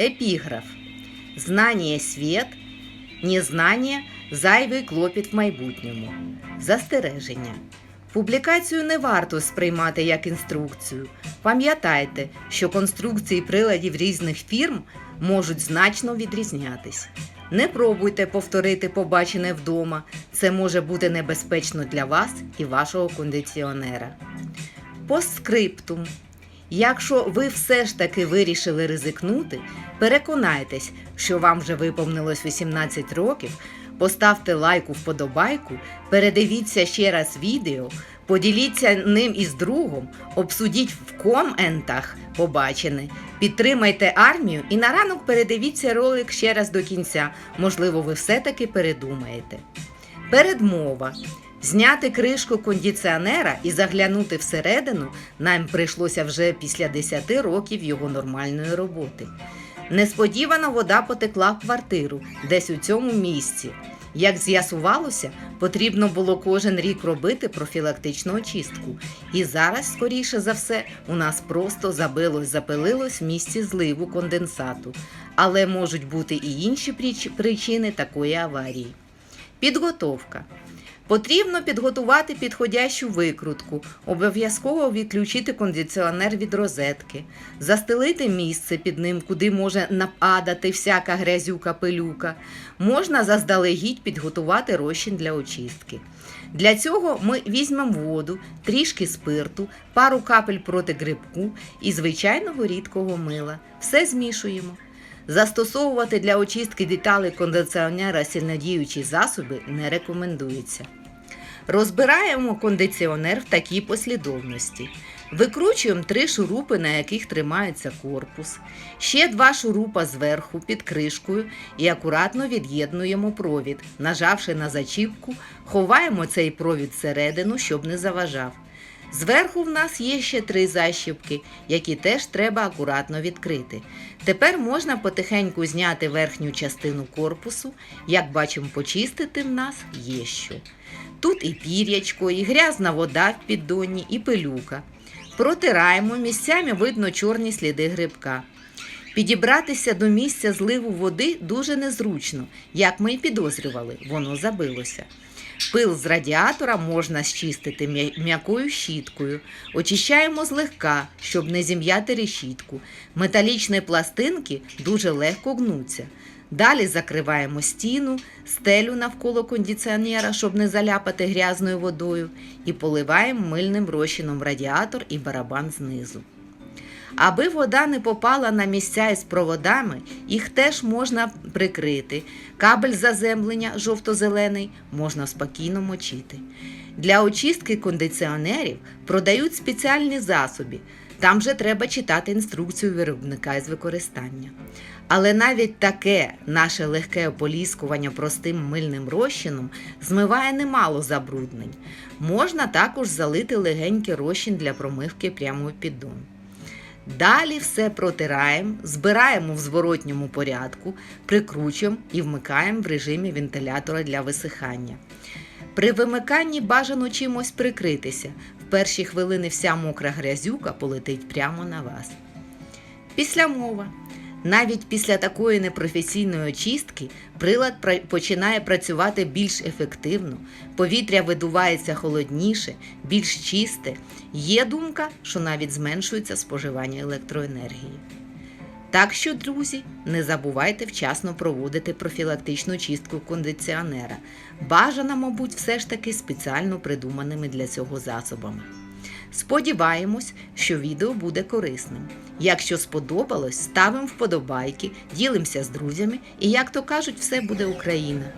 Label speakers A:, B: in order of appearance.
A: Епіграф. Знання світ, незнання зайвий клопіт в майбутньому. Застереження. Публікацію не варто сприймати як інструкцію. Пам'ятайте, що конструкції приладів різних фірм можуть значно відрізнятись. Не пробуйте повторити побачене вдома. Це може бути небезпечно для вас і вашого кондиціонера. Постскриптум. Якщо ви все ж таки вирішили ризикнути, переконайтесь, що вам вже виповнилось 18 років, поставте лайку вподобайку, передивіться ще раз відео, поділіться ним із другом, обсудіть в коментах побачене, підтримайте армію і на ранок передивіться ролик ще раз до кінця. Можливо, ви все-таки передумаєте. Передмова. Зняти кришку кондиціонера і заглянути всередину нам прийшлося вже після 10 років його нормальної роботи. Несподівано вода потекла в квартиру, десь у цьому місці. Як з'ясувалося, потрібно було кожен рік робити профілактичну очистку. І зараз, скоріше за все, у нас просто забилось, запилилось в місці зливу конденсату. Але можуть бути і інші причини такої аварії. Підготовка. Потрібно підготувати підходящу викрутку, обов'язково відключити кондиціонер від розетки, застелити місце під ним, куди може нападати всяка грязюка пилюка. Можна заздалегідь підготувати розчин для очистки. Для цього ми візьмемо воду, трішки спирту, пару капель проти грибку і звичайного рідкого мила. Все змішуємо. Застосовувати для очистки деталей кондиціонера сильнодіючі засоби не рекомендується. Розбираємо кондиціонер в такій послідовності. Викручуємо три шурупи, на яких тримається корпус, ще два шурупа зверху під кришкою і акуратно від'єднуємо провід, нажавши на зачіпку, ховаємо цей провід всередину, щоб не заважав. Зверху в нас є ще три защіпки, які теж треба акуратно відкрити. Тепер можна потихеньку зняти верхню частину корпусу. Як бачимо, почистити в нас є що. Тут і пір'ячко, і грязна вода в піддоні, і пилюка. Протираємо, місцями видно чорні сліди грибка. Підібратися до місця зливу води дуже незручно, як ми й підозрювали, воно забилося. Пил з радіатора можна щистити м'я- м'якою щіткою. Очищаємо злегка, щоб не зім'яти решітку. Металічні пластинки дуже легко гнуться. Далі закриваємо стіну, стелю навколо кондиціонера, щоб не заляпати грязною водою, і поливаємо мильним розчином радіатор і барабан знизу. Аби вода не попала на місця із проводами, їх теж можна прикрити. Кабель заземлення жовто-зелений можна спокійно мочити. Для очистки кондиціонерів продають спеціальні засоби. Там же треба читати інструкцію виробника із використання. Але навіть таке наше легке ополіскування простим мильним розчином змиває немало забруднень. Можна також залити легенький розчин для промивки прямо в піддон. Далі все протираємо, збираємо в зворотньому порядку, прикручуємо і вмикаємо в режимі вентилятора для висихання. При вимиканні бажано чимось прикритися. В перші хвилини вся мокра грязюка полетить прямо на вас. Після мова. Навіть після такої непрофесійної очистки прилад починає працювати більш ефективно, повітря видувається холодніше, більш чисте. Є думка, що навіть зменшується споживання електроенергії. Так що, друзі, не забувайте вчасно проводити профілактичну чистку кондиціонера. Бажано, мабуть, все ж таки спеціально придуманими для цього засобами. Сподіваємось, що відео буде корисним. Якщо сподобалось, ставимо вподобайки, ділимося з друзями і, як то кажуть, все буде Україна.